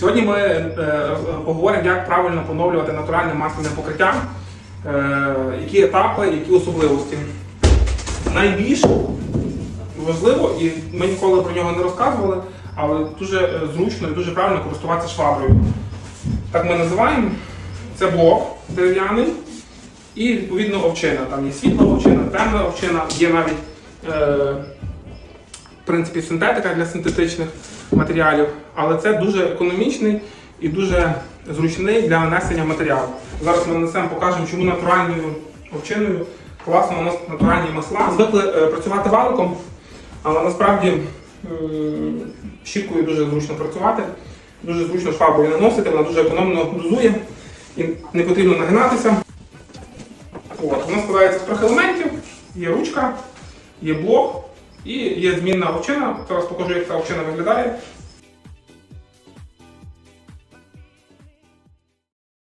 Сьогодні ми е, поговоримо, як правильно поновлювати натуральне масляне покриття, е, які етапи, які особливості. Найбільш важливо, і ми ніколи про нього не розказували, але дуже е, зручно і дуже правильно користуватися шваброю. Так ми називаємо. Це блок дерев'яний і відповідно овчина. Там є світла овчина, темна овчина, є навіть е, принципі, синтетика для синтетичних матеріалів, але це дуже економічний і дуже зручний для нанесення матеріалу. Зараз ми нанесемо, покажемо, чому натуральною овчиною класно наносити натуральні масла. Звикли е, працювати валиком, але насправді м, щіткою дуже зручно працювати, дуже зручно шваброю наносити, вона дуже економно дозує і не потрібно нагинатися. От, воно складається з трьох елементів, є ручка, є блок і є змінна овчина. Зараз покажу, як ця овчина виглядає.